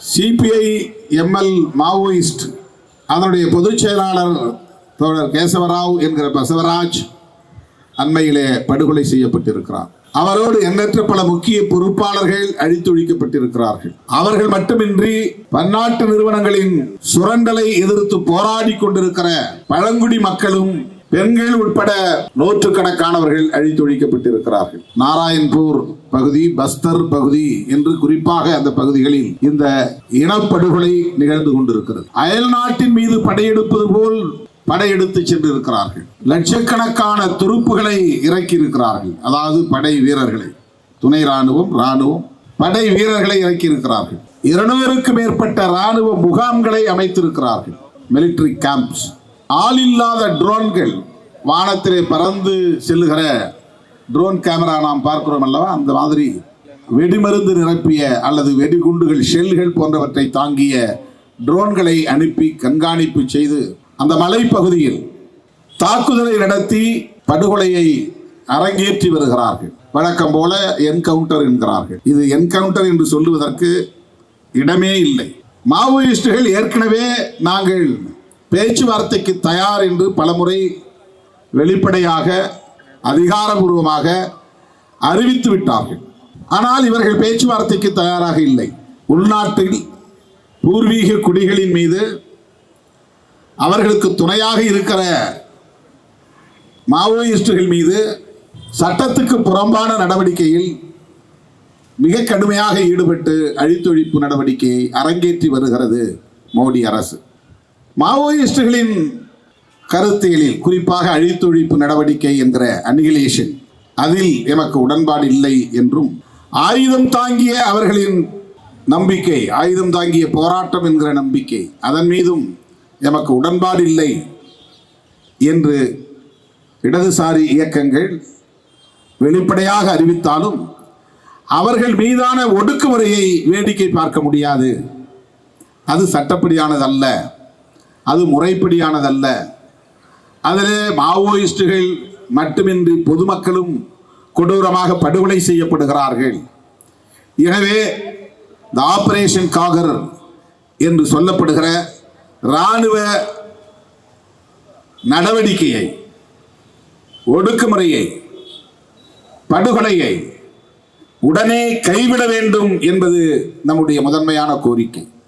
CPI ML Maoist அதனுடைய பொதுச் செயலாளர் தோழர் கேசவராவ் என்கிற பசவராஜ் அண்மையிலே படுகொலை செய்யப்பட்டிருக்கிறார். அவரோடு எண்ணற்ற பல முக்கிய பொறுப்பாளர்கள் அழித்தொழிக்கப்பட்டிருக்கிறார்கள். அவர்கள் மட்டுமின்றி பன்னாட்டு நிறுவனங்களின் சுரண்டலை எதிர்த்து போராடி கொண்டிருக்கிற பழங்குடி மக்களும் பெண்கள் உட்பட நூற்றுக்கணக்கானவர்கள் அழித்தொழிக்கப்பட்டிருக்கிறார்கள். நாராயண்பூர் பகுதி பஸ்தர் பகுதி என்று குறிப்பாக அந்த பகுதிகளில் இந்த இனப்படுகொலை நிகழ்ந்து கொண்டிருக்கிறது. அயல் நாட்டின் மீது படையெடுப்பது போல் படையெடுத்து சென்றிருக்கிறார்கள். லட்சக்கணக்கான துருப்புகளை இறக்கி இருக்கிறார்கள் அதாவது படை வீரர்களை. துணை ராணுவம் ராணுவம் படை வீரர்களை இறக்கி இருக்கிறார்கள் இருநூறுக்கு மேற்பட்ட ராணுவ முகாம்களை அமைத்திருக்கிறார்கள். மிலிட்டரி கேம்ப்ஸ் ஆளில்லாத ட்ரோன்கள் வானத்திலே பறந்து செல்லுகிற ட்ரோன் கேமரா நாம் பார்க்கிறோம் அல்லவா? அந்த மாதிரி வெடிமருந்து நிரப்பிய அல்லது வெடிகுண்டுகள் ஷெல்கள் போன்றவற்றை தாங்கிய ட்ரோன்களை அனுப்பி கண்காணிப்பு செய்து அந்த மலைப்பகுதியில் தாக்குதலை நடத்தி படுகொலையை அரங்கேற்றி வருகிறார்கள். வழக்கம் போல என்கவுண்டர் என்கிறார்கள். இது என்கவுண்டர் என்று சொல்லுவதற்கு இடமே இல்லை. மாவோயிஸ்டுகள் ஏற்கனவே நாங்கள் பேச்சுவார்த்தைக்கு தயார் என்று பலமுறை வெளிப்படையாக அதிகாரபூர்வமாக அறிவித்து விட்டார்கள். ஆனால் இவர்கள் பேச்சுவார்த்தைக்கு தயாராக இல்லை. உள்நாட்டில் பூர்வீக குடிகளின் மீது அவர்களுக்கு துணையாக இருக்கிற மாவோயிஸ்டுகள் மீது சட்டத்துக்கு புறம்பான நடவடிக்கையில் மிக கடுமையாக ஈடுபட்டு அழித்தொழிப்பு நடவடிக்கையை அரங்கேற்றி வருகிறது மோடி அரசு. மாவோயிஸ்டுகளின் கருத்தியலில் குறிப்பாக அழித்தொழிப்பு நடவடிக்கை என்ற அனிகிலேஷன் அதில் எமக்கு உடன்பாடு இல்லை என்றும் ஆயுதம் தாங்கிய அவர்களின் நம்பிக்கை ஆயுதம் தாங்கிய போராட்டம் என்கிற நம்பிக்கை அதன் மீதும் எமக்கு உடன்பாடு இல்லை என்று இடதுசாரி இயக்கங்கள் வெளிப்படையாக அறிவித்தாலும் அவர்கள் மீதான ஒடுக்குமுறையை வேடிக்கை பார்க்க முடியாது. அது சட்டப்படியானதல்ல. அது முறைப்படியானதல்ல. அதில் மாவோயிஸ்டுகள் மட்டுமின்றி பொதுமக்களும் கொடூரமாக படுகொலை செய்யப்படுகிறார்கள். எனவே இந்த ஆபரேஷன் காகர் என்று சொல்லப்படுகிற இராணுவ நடவடிக்கையை ஒடுக்குமுறையை படுகொலையை உடனே கைவிட வேண்டும் என்பது நம்முடைய முதன்மையான கோரிக்கை.